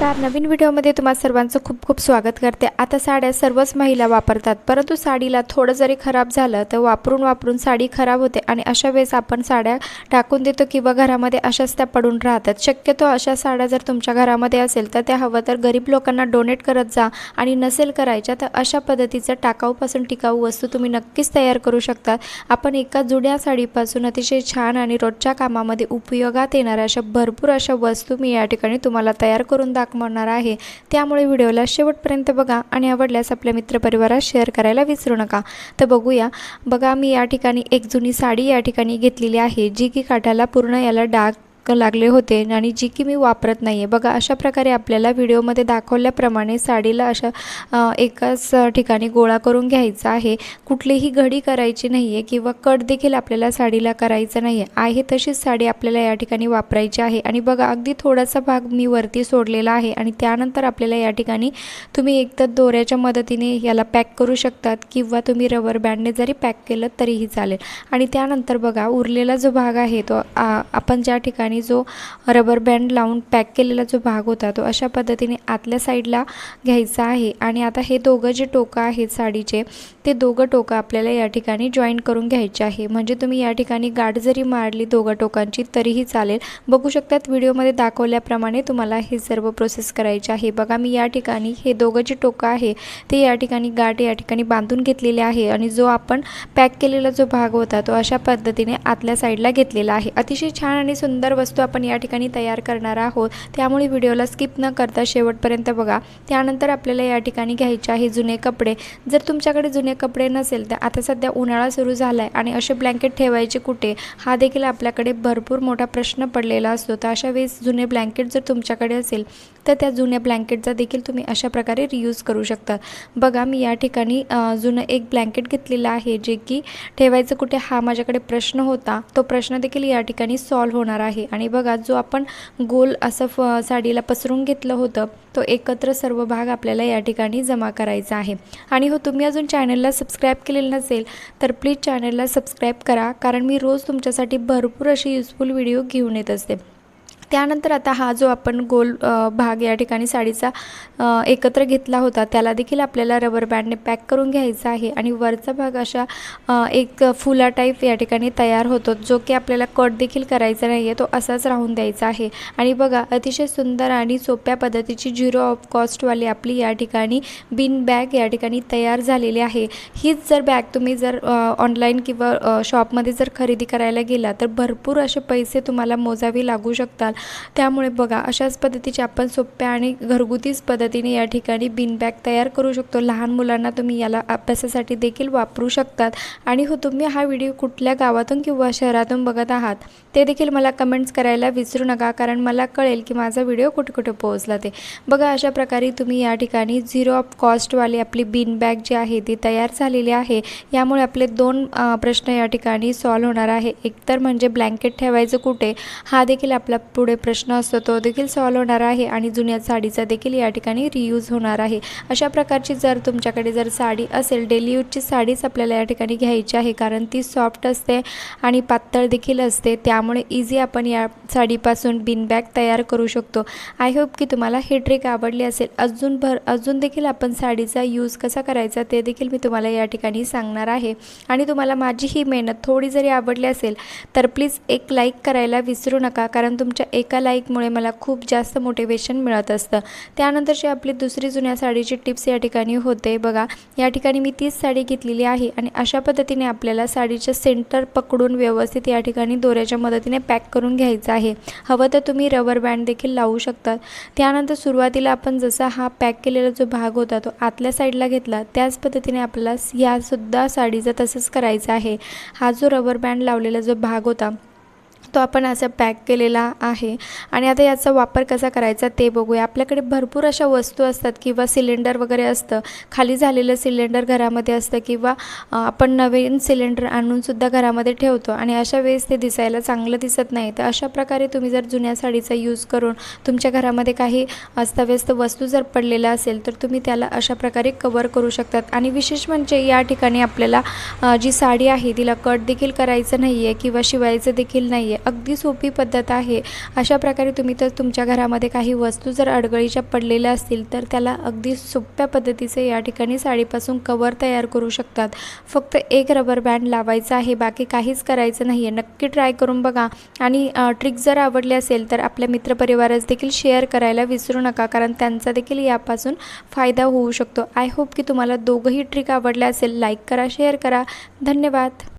तर नवीन व्हिडिओमध्ये तुम्हा सर्वांचं खूप खूप स्वागत करते. आता साड्या सर्वच महिला वापरतात. परंतु साडीला थोडं जरी खराब झालं तर वापरून वापरून साडी खराब होते आणि अशा वेळेस आपण साड्या टाकून देतो किंवा घरामध्ये अशाच त्या पडून राहतात. शक्यतो अशा साड्या जर तुमच्या घरामध्ये असेल तर त्या हवं तर गरीब लोकांना डोनेट करत जा आणि नसेल करायच्या तर अशा पद्धतीचं टाकाऊपासून टिकाऊ वस्तू तुम्ही नक्कीच तयार करू शकता आपण एका जुन्या साडीपासून अतिशय छान आणि रोजच्या कामामध्ये उपयोगात येणाऱ्या अशा भरपूर अशा वस्तू मी या ठिकाणी तुम्हाला तयार करून मारणार आहे. त्यामुळे व्हिडिओला शेवटपर्यंत बघा आणि आवडल्यास आपल्या मित्रपरिवारात शेअर करायला विसरू नका. तर बघूया. बघा मी या ठिकाणी एक जुनी साडी या ठिकाणी घेतलेली आहे जी की काठाला पूर्ण याला डाग लागले होते आणि जी की मी वापरत नाही आहे बघा अशा प्रकारे आपल्याला व्हिडिओमध्ये दाखवल्याप्रमाणे साडीला अशा एकाच ठिकाणी गोळा करून घ्यायचा आहे. कुठलीही घडी करायची नाही आहे किंवा कट देखील आपल्याला साडीला करायचं नाही आहे आहे तशीच साडी आपल्याला या ठिकाणी वापरायची आहे. आणि बघा अगदी थोडासा भाग मी वरती सोडलेला आहे आणि त्यानंतर आपल्याला या ठिकाणी तुम्ही एकतर दोऱ्याच्या मदतीने याला पॅक करू शकतात किंवा तुम्ही रबर बँडने जरी पॅक केलं तरीही चालेल. आणि त्यानंतर बघा उरलेला जो भाग आहे तो आपण ज्या ठिकाणी आणि जो रबर बँड लावून पॅक केलेला जो भाग होता तो अशा पद्धतीने आतल्या साईडला घ्यायचा आहे. आणि आता हे दोघं जे टोकं आहेत साडीचे ते दोघं टोकं आपल्याला या ठिकाणी जॉईन करून घ्यायचे आहे. म्हणजे तुम्ही या ठिकाणी गाठ जरी मारली दोघं टोकांची तरीही चालेल. बघू शकतात व्हिडिओमध्ये दाखवल्याप्रमाणे तुम्हाला हे सर्व प्रोसेस करायचे आहे. बघा मी या ठिकाणी हे दोघं जे टोकं आहे ते या ठिकाणी गाठ या ठिकाणी बांधून घेतलेले आहे. आणि जो आपण पॅक केलेला जो भाग होता तो अशा पद्धतीने आतल्या साईडला घेतलेला आहे. अतिशय छान आणि सुंदर वस्तू आपण या ठिकाणी तयार करणार आहोत. त्यामुळे व्हिडिओला स्किप न करता शेवटपर्यंत बघा. त्यानंतर आपल्याला या ठिकाणी घ्यायचे आहे जुने कपडे. जर तुमच्याकडे जुने कपडे नसेल तर आता सध्या उन्हाळा सुरू झाला आहे आणि असे ब्लँकेट ठेवायचे कुठे? हा देखील आपल्याकडे भरपूर मोठा प्रश्न पडलेला असतो. तर अशा वेळेस जुने ब्लँकेट जर तुमच्याकडे असेल तर त्या जुन्या ब्लँकेटचा देखील तुम्ही अशा प्रकारे रियूज करू शकता. बघा मी या ठिकाणी जुनं एक ब्लँकेट घेतलेलं आहे जे की ठेवायचं कुठे हा माझ्याकडे प्रश्न होता. तो प्रश्न देखील या ठिकाणी सॉल्व्ह होणार आहे. आणि बघा जो आपण गोल असं फ साडीला पसरून घेतलं होतं तो एकत्र सर्व भाग आपल्याला या ठिकाणी जमा करायचा आहे. आणि हो तुम्ही अजून चॅनलला सबस्क्राईब केलेलं नसेल तर प्लीज चॅनलला सबस्क्राईब करा. कारण मी रोज तुमच्यासाठी भरपूर असे युजफुल व्हिडिओ घेऊन येत असते. त्यानंतर आता हा जो आपण गोल भाग या ठिकाणी साडीचा एकत्र घेतला होता त्याला देखील आपल्याला रबर बँडने पॅक करून घ्यायचा आहे. आणि वरचा भाग अशा एक फुला टाईप या ठिकाणी तयार होतो जो की आपल्याला कट देखील करायचा नाही आहे तो असाच राहून द्यायचा आहे. आणि बघा अतिशय सुंदर आणि सोप्या पद्धतीची झिरो ऑफ कॉस्टवाली आपली या ठिकाणी बिन बॅग या ठिकाणी तयार झालेली आहे. हीच जर बॅग तुम्ही जर ऑनलाईन किंवा शॉपमध्ये जर खरेदी करायला गेला तर भरपूर असे पैसे तुम्हाला मोजावे लागू शकतात. त्यामुळे बघा अशाच पद्धतीचे आपण सोप्या आणि घरगुतीच पद्धतीने या ठिकाणी बिन बॅग तयार करू शकतो. लहान मुलांना तुम्ही याला अभ्यासासाठी देखील वापरू शकतात. आणि हो तुम्ही हा व्हिडिओ कुठल्या गावातून किंवा शहरातून बघत आहात ते देखील मला कमेंट्स करायला विसरू नका कारण मला कळेल की माझा व्हिडिओ कुठे कुठे पोहोचला ते. बघा अशा प्रकारे तुम्ही या ठिकाणी झिरो ऑफ कॉस्टवाली आपली बिन बॅग जी आहे ती तयार झालेली आहे. यामुळे आपले दोन प्रश्न या ठिकाणी सॉल्व्ह होणार आहे. एकतर म्हणजे ब्लँकेट ठेवायचं कुठे हा देखील आपला पुढे प्रश्न असतो तो देखील सॉल्व्ह होणार आहे आणि जुन्या साडीचा देखील या ठिकाणी रियूज होणार आहे. अशा प्रकारची जर तुमच्याकडे जर साडी असेल डेली यूजची साडीच आपल्याला या ठिकाणी घ्यायची आहे कारण ती सॉफ्ट असते आणि पातळ देखील असते. त्यामुळे इझी आपण या साडीपासून बिन बॅग तयार करू शकतो. आय होप की तुम्हाला ही ट्रिक आवडली असेल. अजून भर अजून देखील आपण साडीचा यूज कसा करायचा ते देखील मी तुम्हाला या ठिकाणी सांगणार आहे. आणि तुम्हाला माझी ही मेहनत थोडी जरी आवडली असेल तर प्लीज एक लाईक करायला विसरू नका कारण तुमच्या एका लाईकमुळे मला खूप जास्त मोटिवेशन मिळत असतं. त्यानंतरची आपली दुसरी जुन्या साडीची टिप्स या ठिकाणी होते बघा. या ठिकाणी मी तीच साडी घेतलेली आहे आणि अशा पद्धतीने आपल्याला साडीचं सेंटर पकडून व्यवस्थित या ठिकाणी दोऱ्याच्या मदतीने पॅक करून घ्यायचं आहे. हवं तर तुम्ही रबर बँड देखील लावू शकतात. त्यानंतर सुरुवातीला आपण जसा हा पॅक केलेला जो भाग होता तो आतल्या साईडला घेतला त्याच पद्धतीने आपल्याला ह्यासुद्धा साडीचा तसंच करायचं आहे. हा जो रबर बँड लावलेला जो भाग होता तो आपण असं पॅक केलेला आहे. आणि आता याचा वापर कसा करायचा ते बघूया. आपल्याकडे भरपूर अशा वस्तू असतात किंवा सिलेंडर वगैरे असतं. खाली झालेलं सिलेंडर घरामध्ये असतं किंवा आपण नवीन सिलेंडर आणूनसुद्धा घरामध्ये ठेवतो. आणि अशा वेळेस ते दिसायला चांगलं दिसत नाही. तर अशा प्रकारे तुम्ही जर जुन्या साडीचा यूज करून तुमच्या घरामध्ये काही अस्ताव्यस्त वस्तू जर पडलेल्या असेल तर तुम्ही त्याला अशा प्रकारे कवर करू शकतात. आणि विशेष म्हणजे या ठिकाणी आपल्याला जी साडी आहे तिला कट देखील करायचं नाही आहे किंवा शिवायचं देखील नाही आहे अगदी सोपी पद्धत आहे. अशा प्रकारे तुम्ही तर तुमच्या घरामध्ये काही वस्तू जर अडगळीच्या पडलेल्या असतील तर त्याला अगदी सोप्या पद्धतीचे या ठिकाणी साडीपासून कवर तयार करू शकतात. फक्त एक रबर बँड लावायचा आहे बाकी काहीच करायचं नाही आहे नक्की ट्राय करून बघा. आणि ट्रिक जर आवडली असेल तर आपल्या मित्रपरिवारास देखील शेअर करायला विसरू नका कारण त्यांचा देखील यापासून फायदा होऊ शकतो. आय होप की तुम्हाला दोघंही ट्रिक आवडल्या असेल. लाईक करा शेअर करा. धन्यवाद.